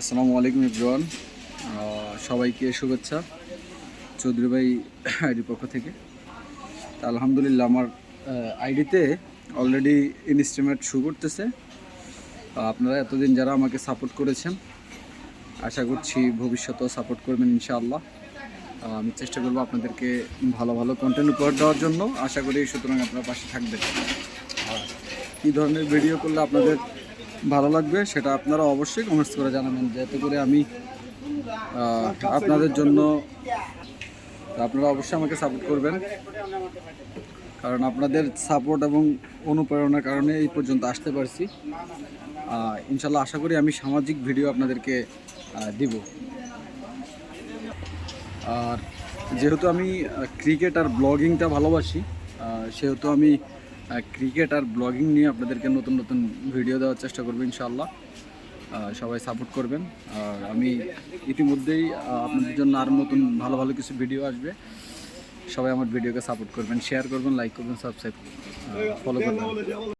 আসসালামু আলাইকুম ইব্রান সবাইকে শুভেচ্ছা। চৌধুরী ভাই আইডির পক্ষ থেকে। তা আলহামদুলিল্লাহ আমার আইডিতে অলরেডি ইনস্টিমেট শু করতেছে। আপনারা এতদিন যারা আমাকে সাপোর্ট করেছেন, আশা করছি ভবিষ্যতেও সাপোর্ট করবেন ইনশাআল্লাহ। আমি চেষ্টা করব আপনাদেরকে ভালো ভালো কন্টেন্ট উপহার দেওয়ার জন্য। আশা করি সুতরাং আপনার পাশে থাকবেন। কী ধরনের ভিডিও করলে আপনাদের ভালো লাগবে, সেটা আপনারা অবশ্যই কমেন্টস করে জানাবেন, যাতে করে আমি আপনাদের জন্য, আপনারা অবশ্যই আমাকে সাপোর্ট করবেন। কারণ আপনাদের সাপোর্ট এবং অনুপ্রেরণার কারণে এই পর্যন্ত আসতে পারছি। ইনশাল্লাহ আশা করি আমি সামাজিক ভিডিও আপনাদেরকে দিব। আর যেহেতু আমি ক্রিকেট আর ব্লগিংটা ভালোবাসি সেহেতু আমি ক্রিকেট আর ব্লগিং নিয়ে আপনাদেরকে নতুন নতুন ভিডিও দেওয়ার চেষ্টা করব ইনশাআল্লাহ। সবাই সাপোর্ট করবেন। আর আমি ইতিমধ্যেই আপনাদের জন্য আর নতুন ভালো ভালো কিছু ভিডিও আসবে। সবাই আমার ভিডিওকে সাপোর্ট করবেন শেয়ার করবেন লাইক করবেন সাবস্ক্রাইব ফলো করবেন।